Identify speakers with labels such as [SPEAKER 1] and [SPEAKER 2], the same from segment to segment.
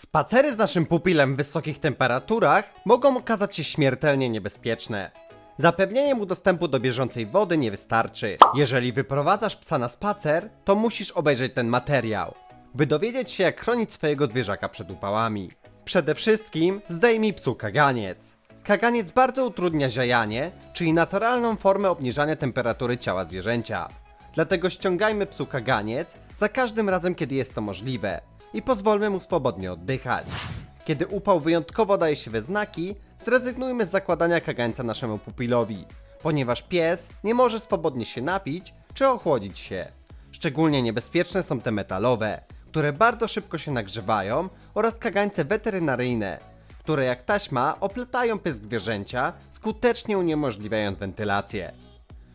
[SPEAKER 1] Spacery z naszym pupilem w wysokich temperaturach mogą okazać się śmiertelnie niebezpieczne. Zapewnienie mu dostępu do bieżącej wody nie wystarczy. Jeżeli wyprowadzasz psa na spacer, to musisz obejrzeć ten materiał, by dowiedzieć się jak chronić swojego zwierzaka przed upałami. Przede wszystkim zdejmij psu kaganiec. Kaganiec bardzo utrudnia ziajanie, czyli naturalną formę obniżania temperatury ciała zwierzęcia. Dlatego ściągajmy psu kaganiec za każdym razem, kiedy jest to możliwe i pozwólmy mu swobodnie oddychać. Kiedy upał wyjątkowo daje się we znaki, zrezygnujmy z zakładania kagańca naszemu pupilowi, ponieważ pies nie może swobodnie się napić czy ochłodzić się. Szczególnie niebezpieczne są te metalowe, które bardzo szybko się nagrzewają oraz kagańce weterynaryjne, które jak taśma oplatają pysk zwierzęcia, skutecznie uniemożliwiając wentylację.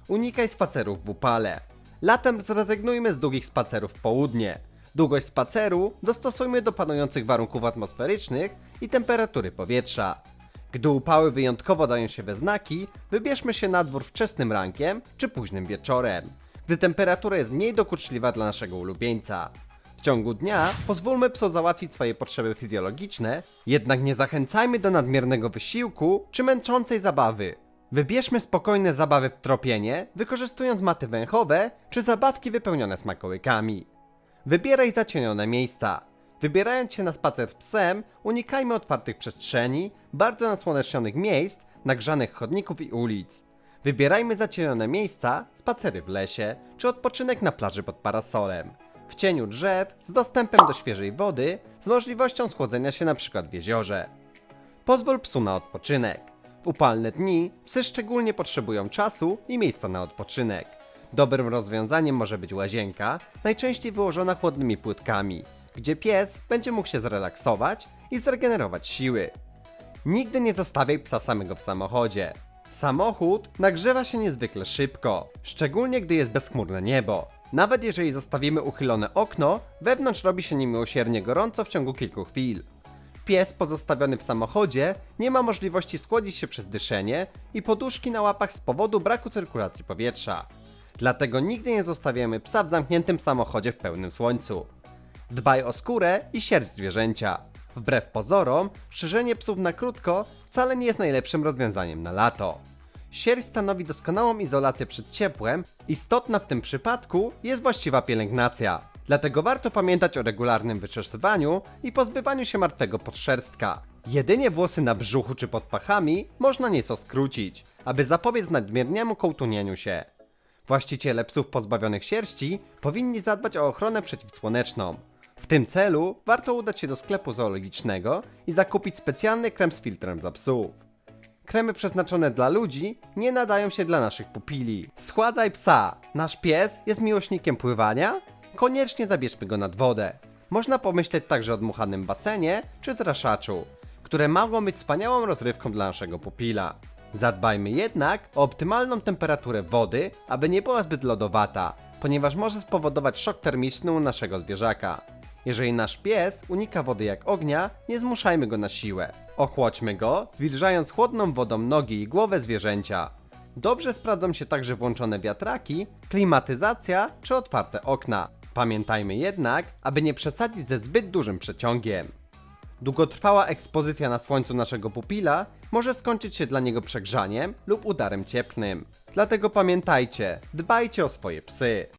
[SPEAKER 1] Unikaj spacerów w upale. Latem zrezygnujmy z długich spacerów w południe. Długość spaceru dostosujmy do panujących warunków atmosferycznych i temperatury powietrza. Gdy upały wyjątkowo dają się we znaki, wybierzmy się na dwór wczesnym rankiem czy późnym wieczorem, gdy temperatura jest mniej dokuczliwa dla naszego ulubieńca. W ciągu dnia pozwólmy psu załatwić swoje potrzeby fizjologiczne, jednak nie zachęcajmy do nadmiernego wysiłku czy męczącej zabawy. Wybierzmy spokojne zabawy w tropienie, wykorzystując maty węchowe czy zabawki wypełnione smakołykami. Wybieraj zacienione miejsca. Wybierając się na spacer z psem, unikajmy otwartych przestrzeni, bardzo nasłonecznionych miejsc, nagrzanych chodników i ulic. Wybierajmy zacienione miejsca, spacery w lesie, czy odpoczynek na plaży pod parasolem. W cieniu drzew, z dostępem do świeżej wody, z możliwością schłodzenia się np. w jeziorze. Pozwól psu na odpoczynek. Upalne dni psy szczególnie potrzebują czasu i miejsca na odpoczynek. Dobrym rozwiązaniem może być łazienka, najczęściej wyłożona chłodnymi płytkami, gdzie pies będzie mógł się zrelaksować i zregenerować siły. Nigdy nie zostawiaj psa samego w samochodzie. Samochód nagrzewa się niezwykle szybko, szczególnie gdy jest bezchmurne niebo. Nawet jeżeli zostawimy uchylone okno, wewnątrz robi się niemiłosiernie gorąco w ciągu kilku chwil. Pies pozostawiony w samochodzie nie ma możliwości schłodzić się przez dyszenie i poduszki na łapach z powodu braku cyrkulacji powietrza. Dlatego nigdy nie zostawiamy psa w zamkniętym samochodzie w pełnym słońcu. Dbaj o skórę i sierść zwierzęcia. Wbrew pozorom, strzyżenie psów na krótko wcale nie jest najlepszym rozwiązaniem na lato. Sierść stanowi doskonałą izolację przed ciepłem, istotna w tym przypadku jest właściwa pielęgnacja. Dlatego warto pamiętać o regularnym wyczesywaniu i pozbywaniu się martwego podszerstka. Jedynie włosy na brzuchu czy pod pachami można nieco skrócić, aby zapobiec nadmiernemu kołtunieniu się. Właściciele psów pozbawionych sierści powinni zadbać o ochronę przeciwsłoneczną. W tym celu warto udać się do sklepu zoologicznego i zakupić specjalny krem z filtrem dla psów. Kremy przeznaczone dla ludzi nie nadają się dla naszych pupili. Schładzaj psa. Nasz pies jest miłośnikiem pływania? Koniecznie zabierzmy go nad wodę. Można pomyśleć także o dmuchanym basenie czy zraszaczu, które mogą być wspaniałą rozrywką dla naszego pupila. Zadbajmy jednak o optymalną temperaturę wody, aby nie była zbyt lodowata, ponieważ może spowodować szok termiczny u naszego zwierzaka. Jeżeli nasz pies unika wody jak ognia, nie zmuszajmy go na siłę. Ochłodźmy go, zwilżając chłodną wodą nogi i głowę zwierzęcia. Dobrze sprawdzą się także włączone wiatraki, klimatyzacja czy otwarte okna. Pamiętajmy jednak, aby nie przesadzić ze zbyt dużym przeciągiem. Długotrwała ekspozycja na słońcu naszego pupila może skończyć się dla niego przegrzaniem lub udarem cieplnym. Dlatego pamiętajcie, dbajcie o swoje psy.